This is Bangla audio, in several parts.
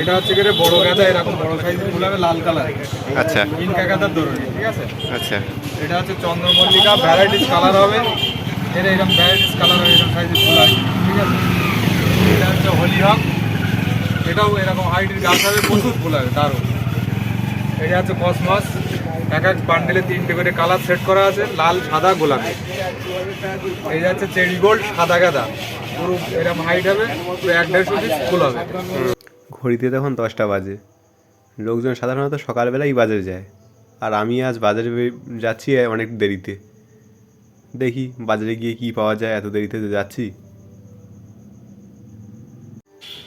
এটা হচ্ছে গেলে বড় গাঁদা এরকম বড় সাইজের ফুল হবে লাল কালার আচ্ছা। ইনকা গাঁদার দরুন ঠিক আছে? আচ্ছা। এটা হচ্ছে চন্দ্রমল্লিকা ভ্যারাইটিস কালার হবে। এটা এরকম ভ্যারাইটিস কালার হবে এরকম সাইজের ফুল আছে ঠিক আছে? এটা হচ্ছে হোলি হক এটাও এরকম হাইটের গাছ হবে প্রচুর ফুল হবে দারুণ। এটা হচ্ছে কসমস এক এক বান্ডেলে তিনটে করে কালার সেট করা আছে লাল সাদা গোলাপি। এই হচ্ছে চেরি গোল্ড সাদা গাঁদা। পুরো এরকম হাইট হবে পুরো এক দেড়শো পিস ফুল হবে। ঘড়িতে তখন দশটা বাজে। লোকজন সাধারণত সকালবেলাই বাজারে যায়। আর আমি আজ বাজারে যাচ্ছি অনেক দেরিতে। দেখি বাজারে গিয়ে কি পাওয়া যায়, এত দেরিতে যাচ্ছি।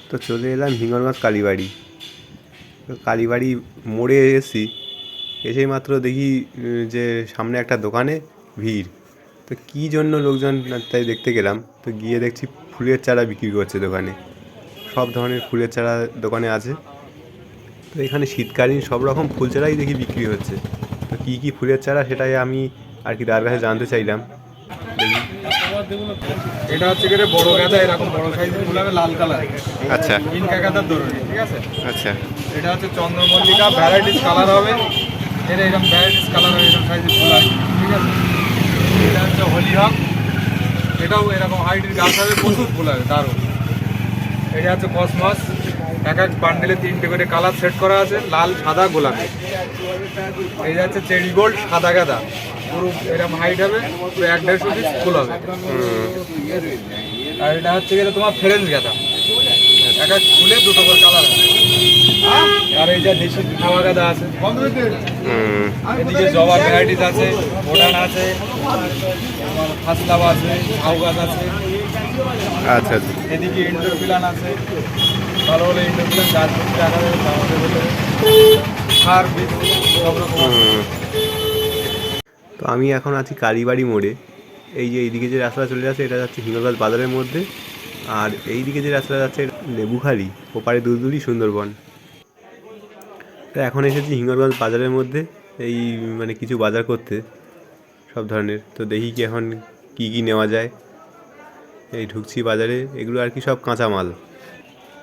তো চলে এলাম হিঙ্গলগঞ্জ কালীবাড়ি। কালীবাড়ি মোড়ে এসেছি। এসেই মাত্র দেখি যে সামনে একটা দোকানে ভিড়। তো কী জন্য লোকজন তাই দেখতে গেলাম। তো গিয়ে দেখছি ফুলের চারা বিক্রি করছে দোকানে। সব ধরনের ফুলের চারা দোকানে আছে। তো এখানে শীতকালীন সব রকম ফুল চারাই দেখি বিক্রি হচ্ছে। তো কী কী ফুলের চারা সেটাই আমি আর কি তার কাছে জানতে চাইলাম। এটা হচ্ছে গেলে বড় গাঁদা এরকম বড় সাইজের ফুল হবে লাল কালার আচ্ছা। ইনকা গাঁদার দরুন ঠিক আছে? আচ্ছা। এটা হচ্ছে চন্দ্রমল্লিকা ভ্যারাইটিস কালার হবে। এরকম ভ্যারাইটিস কালার হবে এরকম সাইজের ফুল আছে ঠিক আছে? এটা হচ্ছে হোলি হক। এটাও এরকম হাইটের গাছ হবে প্রচুর ফুল হবে দারুণ। এটা হচ্ছে কসমস। এক এক বান্ডেলে তিনটে করে কালার সেট করা আছে লাল সাদা গোলাপি। এই হচ্ছে চেরি গোল্ড সাদা গাঁদা। পুরো এরকম হাইট হবে পুরো এক দেড়শো পিস ফুল হবে। আর এটা হচ্ছে গেলে তোমার ফ্রেঞ্চ গাঁদা। এক এক ফুলে দুটো করে কালার আছে আর এই যে দেশি খাওয়া গাঁদা আছে। এদিকে জবা ভ্যারাইটিস আছে ভুটান আছে ফাসলাভ আছে ঝাউ গাছ আছে। আচ্ছা আচ্ছা। এদিকে ইন্ডোর প্ল্যান আছে। ভালো হলে ইন্ডোর প্ল্যান গাছ ভর্তি আমাদের ভেতরে সার বীজ সব রকম তো আমি এখন আছি কালীবাড়ি মোড়ে। এই যে এইদিকে যে রাস্তা চলে যাচ্ছে এটা যাচ্ছে হিঙ্গলগঞ্জ বাজারের মধ্যে। আর এই দিকে যে রাস্তা যাচ্ছে লেবুখালি ওপারে দুলদুলি সুন্দরবন। তো এখন এসেছি হিঙ্গলগঞ্জ বাজারের মধ্যে এই মানে কিছু বাজার করতে সব ধরনের। তো দেখি কি এখন কি কি নেওয়া যায়। এই ঢুকছি বাজারে, এগুলো আর কি সব কাঁচামাল।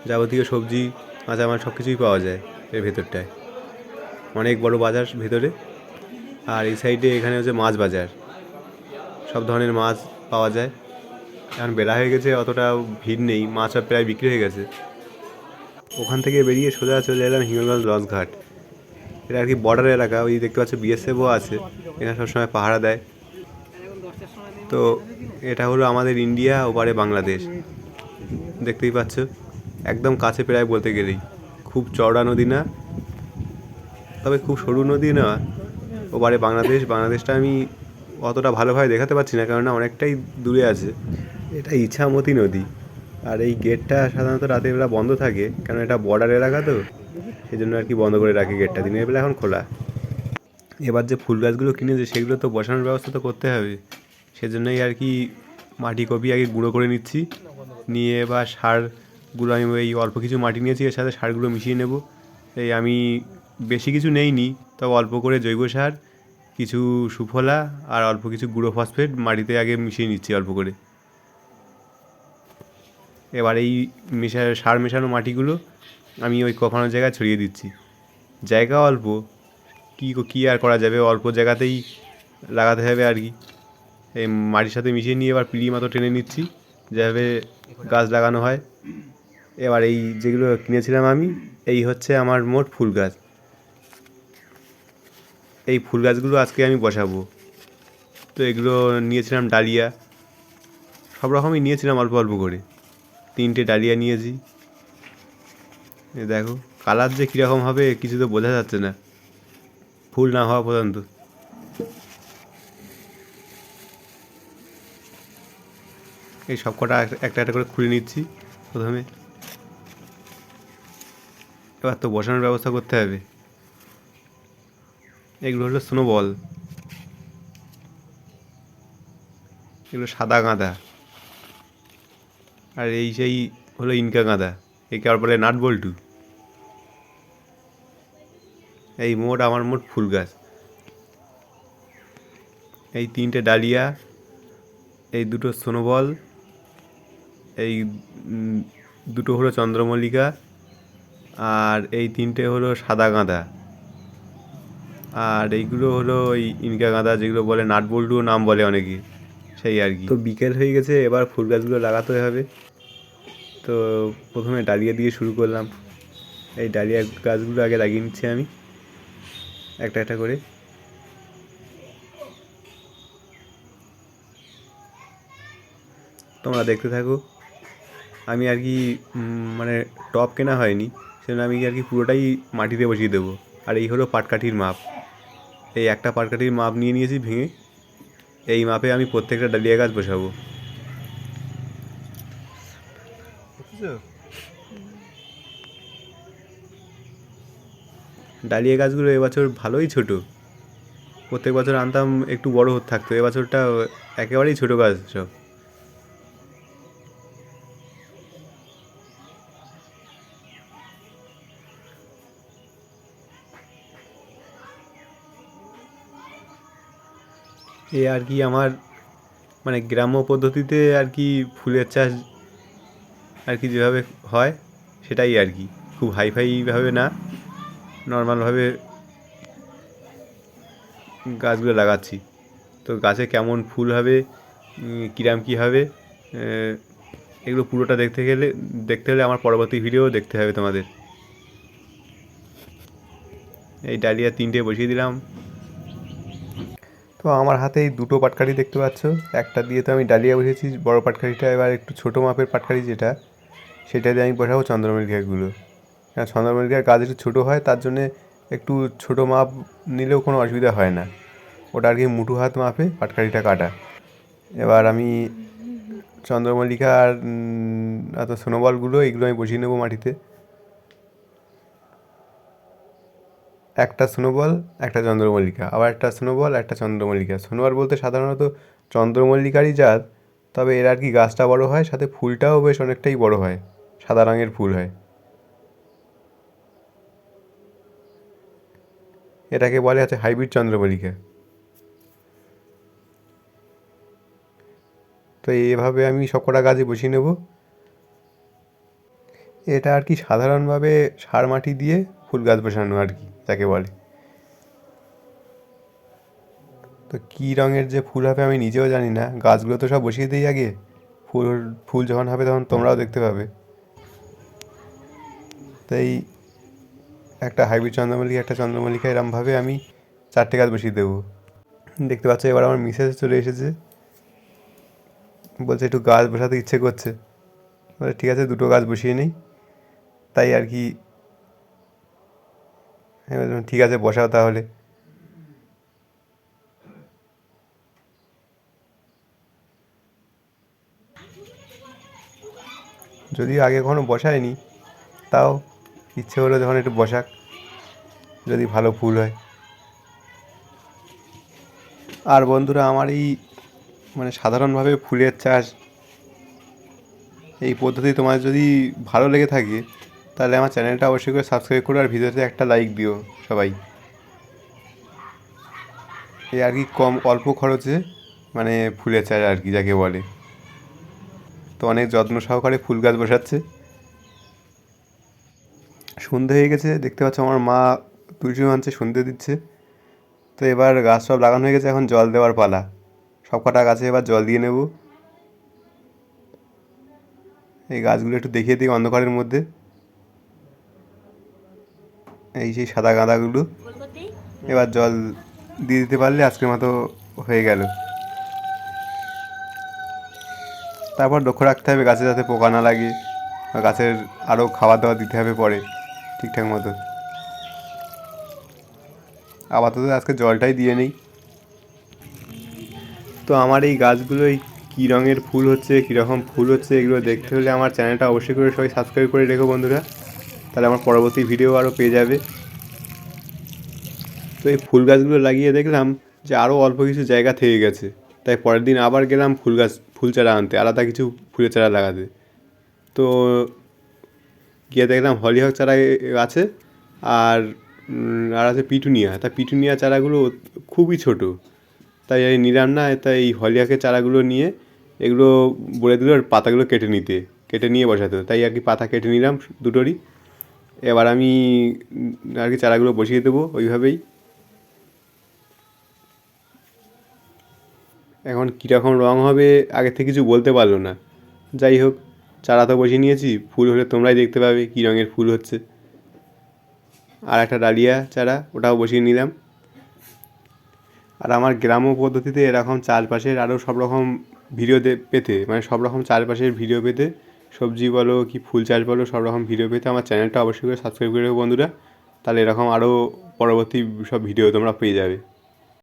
যাবতীয় সবজি, কাঁচামাল সব কিছুই পাওয়া যায় এর ভেতরটায়। অনেক বড় বাজার ভেতরে। আর এই সাইডে এখানে হচ্ছে মাছ বাজার। সব ধরনের মাছ পাওয়া যায়। এখন বেলা হয়ে গেছে, অতটা ভিড় নেই, মাছ সব প্রায় বিক্রি হয়ে গেছে। ওখান থেকে বেরিয়ে সোজা চলে এলাম হিঙ্গলগঞ্জ লঞ্চঘাট এটা আর কি বর্ডার এলাকা ওই দেখতে পাচ্ছ বিএসএফও আছে। এখানে সবসময় পাহারা দেয়। তো এটা হলো আমাদের ইন্ডিয়া, ওপারে বাংলাদেশ। দেখতেই পাচ্ছ? একদম কাছে প্রায় বলতে গেলেই। খুব চওড়া নদী না? তবে খুব সরু নদী না? ওপারে বাংলাদেশ, বাংলাদেশটা আমি অতটা ভালোভাবে দেখাতে পারছি না, কেননা অনেকটাই দূরে আছে। এটা ইছামতি নদী। আর এই গেটটা সাধারণত রাতের বেলা বন্ধ থাকে কারণ এটা বর্ডার এলাকা তো। সেই জন্য আর কি বন্ধ করে রাখে গেটটা। দিনের বেলা এখন খোলা। এবার যে ফুল গাছগুলো কিনেছে, সেগুলো তো বসানোর ব্যবস্থা তো করতে হবে। সেজন্যই আর কি মাটি কপি আগে গুঁড়ো করে নিচ্ছি। নিয়ে এবার সারগুলো আমি এই অল্প কিছু মাটি নিয়েছি, এর সাথে সারগুলো মিশিয়ে নেব। এই আমি বেশি কিছু নেইনি, তবে অল্প করে জৈব সার, কিছু সুফলা আর অল্প কিছু গুঁড়ো ফসফেট মাটিতে আগে মিশিয়ে নিচ্ছি অল্প করে। এবার এই মেশা, সার মেশানো মাটিগুলো আমি ওই কখনো জায়গায় ছড়িয়ে দিচ্ছি। জায়গা অল্প কী কী আর করা যাবে? অল্প জায়গাতেই লাগাতে হবে আর কি। এই মাটির সাথে মিশিয়ে নিয়ে এবার পিড়ি মতো টেনে নিচ্ছি, যেভাবে গাছ লাগানো হয়। এবার এই যেগুলো কিনেছিলাম আমি, এই হচ্ছে আমার মোট ফুল গাছ। এই ফুল গাছগুলো আজকে আমি বসাবো। তো এগুলো নিয়েছিলাম ডালিয়া। সব রকমই নিয়েছিলাম অল্প অল্প করে। তিনটে ডালিয়া নিয়েছি। দেখো, কালার যে কীরকম হবে, কিছু তো বোঝা যাচ্ছে না। ফুল না হওয়া পর্যন্ত। এই সব কটা এক- একটা একটা করে খুলে নিচ্ছি প্রথমে। এবার তো বসানোর ব্যবস্থা করতে হবে। এগুলো হলো স্নোবল এগুলো সাদা গাঁদা। আর এই সেই হলো ইনকা গাঁদা। একে আর বলে নাট বল্টু এই মোট, আমার মোট ফুল গাছ। এই তিনটে ডালিয়া, এই দুটো সোনোবল এই দুটো হলো চন্দ্রমল্লিকা আর এই তিনটে হলো সাদা গাঁদা। আর এইগুলো হলো ওই ইনকা গাঁদা যেগুলো বলে নাটবল্টুও নাম বলে অনেকে, সেই আর কি। তো বিকেল হয়ে গেছে, এবার ফুল গাছগুলো লাগাতে হবে। তো প্রথমে ডালিয়া দিয়ে শুরু করলাম। এই ডালিয়া গাছগুলো আগে লাগিয়ে নিচ্ছি আমি, একটা একটা করে। তোমরা দেখতে থাকো। আমি আর কি মানে টপ কেনা হয়নি সেজন্য আমি আর কি পুরোটাই মাটিতে বসিয়ে দেবো। আর এই হলো পাটকাঠির মাপ। এই একটা পাটকাঠির মাপ নিয়ে নিয়েছি ভেঙে এই মাপে আমি প্রত্যেকটা ডালিয়া গাছ বসাবো। ডালিয়া গাছগুলো এবছর ভালোই ছোট। প্রত্যেক বছর আনতাম একটু বড় হতে থাকতো এবছরটা একেবারেই ছোট গাছ সব। এ আর কি আমার মানে গ্রাম্য পদ্ধতিতে আর কি ফুলের চাষ আর কি যেভাবে হয় সেটাই আর কি। খুব হাইফাইভাবে না নর্মালভাবে গাছগুলো লাগাচ্ছি। তো গাছে কেমন ফুল হবে কিরাম কী হবে এগুলো পুরোটা দেখতে গেলে, দেখতে হলে আমার পরবর্তী ভিডিও দেখতে হবে তোমাদের। এই ডালিয়া তিনটে বসিয়ে দিলাম। তো আমার হাতে এই দুটো পাটকাঠি দেখতে পাচ্ছ। একটা দিয়ে তো আমি ডালিয়া বসিয়েছি, বড় পাটকাঠিটা এবার একটু ছোটো মাপের পাটকাঠি যেটা, সেটা দিয়ে আমি বসাবো চন্দ্রমল্লিকাগুলো কারণ চন্দ্রমল্লিকার গাছ একটু ছোটো হয়, তার জন্যে একটু ছোটো মাপ নিলেও কোনো অসুবিধা হয় না। ওটা আর কি মুঠো হাত মাপে পাটকাঠিটা কাটা। এবার আমি চন্দ্রমল্লিকা আর সোনোবলগুলো এগুলো আমি বসিয়ে নেব মাটিতে। একটা স্নোবল, একটা চন্দ্রমল্লিকা। আবার একটা স্নোবল, একটা চন্দ্রমল্লিকা। স্নোবল বলতে সাধারণত চন্দ্রমল্লিকারই জাত, তবে এর আর কি গাছটা বড় হয়, সাথে ফুলটাও বেশ অনেকটাই বড় হয়, সাদা রঙের ফুল হয়। এটাকে বলে হচ্ছে হাইব্রিড চন্দ্রমল্লিকা। তো এভাবে আমি সবকটা গাছে বসিয়ে নেব। এটা আর কি সাধারণভাবে সার মাটি দিয়ে ফুল গাছ বসানো আর কি, যাকে বলে। তো কী রঙের যে ফুল হবে আমি নিজেও জানি না। গাছগুলো তো সব বসিয়ে দিই আগে। ফুল ফুল যখন হবে তখন তোমরাও দেখতে পাবে। তাই একটা হাইব্রিড চন্দ্রমল্লিকা, একটা চন্দ্রমল্লিকা এরমভাবে আমি চারটে গাছ বসিয়ে দেবো। দেখতে পাচ্ছ এবার আমার মিসেস চলে এসেছে। বলছে একটু গাছ বসাতে ইচ্ছে করছে। বলে ঠিক আছে, দুটো গাছ বসিয়ে নিই। তাই আর কি বললাম, ঠিক আছে বসাও তাহলে। যদিও আগে কখনো বসায়নি তাও ইচ্ছে হলো যখন একটু বসাক যদি ভালো ফুল হয়। আর বন্ধুরা আমার এই মানে সাধারণভাবে ফুলের চাষ এই পদ্ধতি তোমার যদি ভালো লেগে থাকে তাহলে আমার চ্যানেলটা অবশ্যই করে সাবস্ক্রাইব করো আর ভিডিওতে একটা লাইক দিও সবাই। এই আর কি কম অল্প খরচে মানে ফুলের চাষ আর কি, যাকে বলে। তো অনেক যত্ন সহকারে ফুল গাছ বসাচ্ছে। সন্ধে হয়ে গেছে, দেখতে পাচ্ছ আমার মা তুলসী মানছে সন্ধে দিচ্ছে। তো এবার গাছ সব লাগানো হয়ে গেছে, এখন জল দেওয়ার পালা। সব কটা গাছে এবার জল দিয়ে নেব। এই গাছগুলো একটু দেখিয়ে দিই অন্ধকারের মধ্যে। এই সেই সাদা গাঁদাগুলো। এবার জল দিয়ে দিতে পারলে আজকের মতো হয়ে গেল। তারপর লক্ষ্য রাখতে হবে গাছে যাতে পোকা না লাগে বা গাছের আরও খাবার দাওয়া দিতে হবে পরে ঠিকঠাক মতো। আপাতত আজকে জলটাই দিয়ে নেই। তো আমার এই গাছগুলোই কী রঙের ফুল হচ্ছে কীরকম ফুল হচ্ছে এগুলো দেখতে হলে আমার চ্যানেলটা অবশ্যই করে সবাই সাবস্ক্রাইব করে রেখো বন্ধুরা। তাহলে আমার পরবর্তী ভিডিও আরও পেয়ে যাবে। তো এই ফুল গাছগুলো লাগিয়ে দেখলাম যে আরও অল্প কিছু জায়গা থেকে গেছে। তাই পরের দিন আবার গেলাম ফুল গাছ, ফুল চারা আনতে, আলাদা কিছু ফুলের চারা লাগাতে। তো গিয়ে দেখলাম হলিহক চারা আছে আর আর আছে পিটুনিয়া। তা পিটুনিয়া চারাগুলো খুবই ছোট। তাই এই নিলাম না তাই এই হলিয়াকের চারাগুলো নিয়ে এগুলো বলে দিল পাতাগুলো কেটে নিতে, কেটে নিয়ে বসাতে। তাই আর কি পাতা কেটে নিলাম দুটোরই। এবার আমি আর কি চারাগুলো বসিয়ে দেবো ওইভাবেই। এখন কীরকম রং হবে আগে থেকে কিছু বলতে পারল না। যাই হোক, চারা তো বসিয়ে নিয়েছি, ফুল হলে তোমরাই দেখতে পাবে কী রঙের ফুল হচ্ছে। আর একটা ডালিয়া চারা, ওটাও বসিয়ে নিলাম। আর আমার গ্রাম্য পদ্ধতিতে এরকম চারপাশের আরও সব রকম ভিডিও পেতে মানে সব রকম চারপাশের ভিডিও পেতে সবজি বলো কি ফুল চাষ বলো, সব রকম ভিডিও পেতে আমার চ্যানেলটা অবশ্যই করে সাবস্ক্রাইব করে বন্ধুরা। তাহলে এরকম আরও পরবর্তী সব ভিডিও তোমরা পেয়ে যাবে।